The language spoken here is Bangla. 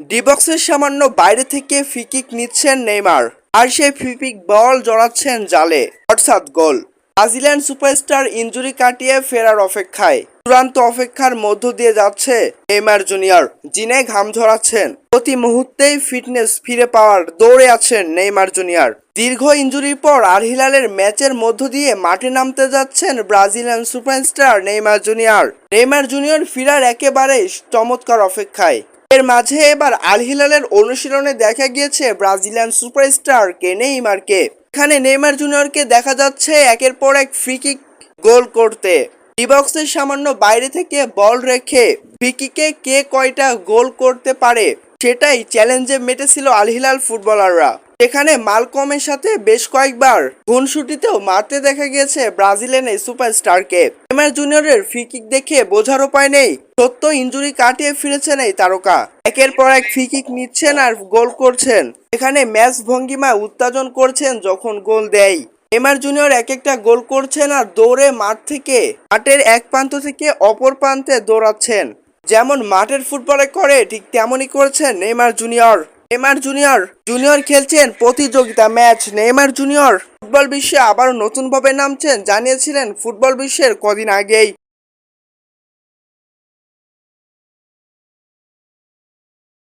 ডিবক্সের সামান্য বাইরে থেকে ফিকিক নিচ্ছেন নেইমার, আর সেই ফিপিক বল জড়াচ্ছেন জালে। অর্থাৎ গোল। ব্রাজিলিয়ান সুপারস্টার ইঞ্জুরি কাটিয়ে ফেরার অপেক্ষায়। চূড়ান্ত অপেক্ষার মধ্য দিয়ে যাচ্ছে নেইমার জুনিয়র, যিনি ঘাম ঝরাচ্ছেন। প্রতি মুহূর্তেই ফিটনেস ফিরে পাওয়ার দৌড়ে আছেন নেইমার জুনিয়র। দীর্ঘ ইঞ্জুরির পর আর হিলালের ম্যাচের মধ্য দিয়ে মাঠে নামতে যাচ্ছেন Brazilian superstar Neymar junior. Neymar junior ফিরার একেবারে চমৎকার অপেক্ষায়। এর মাঝে এবার আল হিলালের অনুশীলনে দেখা গিয়েছে ব্রাজিলিয়ান সুপারস্টার কে নেইমারকে। এখানে নেইমার জুনিয়রকে দেখা যাচ্ছে একের পর এক ফ্রিকিক গোল করতে। ডিবক্সের সামান্য বাইরে থেকে বল রেখে ফ্রিকিকে কে কয়টা গোল করতে পারে সেটাই চ্যালেঞ্জে মেটেছিল আল হিলাল ফুটবলাররা। এখানে মালকমের সাথে বেশ কয়েকবার গুনশুটিতেও মারতে দেখা গিয়েছে ব্রাজিলিয়ান এই সুপারস্টারকে। নেইমার জুনিয়রের ফ্রি কিক দেখে বোঝার উপায় নেই। সত্য ইঞ্জুরি কাটিয়ে ফিরেছেন এই তারকা। একের পর এক ফ্রি কিক নিচ্ছেন আর গোল করছেন। এখানে ম্যাচ ভঙ্গিমা উত্তাজন করছেন যখন গোল দেয়। নেইমার জুনিয়র এক একটা গোল করছেন আর দৌড়ে মাঠ থেকে, মাঠের এক প্রান্ত থেকে অপর প্রান্তে দৌড়াচ্ছেন। যেমন মাঠের ফুটবলে করে, ঠিক তেমনই করছেন Neymar junior. Neymar junior. Junior খেলছেন প্রতিযোগিতা ম্যাচ। নেইমার জুনিয়র ফুটবল বিশ্বে আবারও নতুনভাবে নামছেন, জানিয়েছিলেন ফুটবল বিশ্বের কদিন আগেই।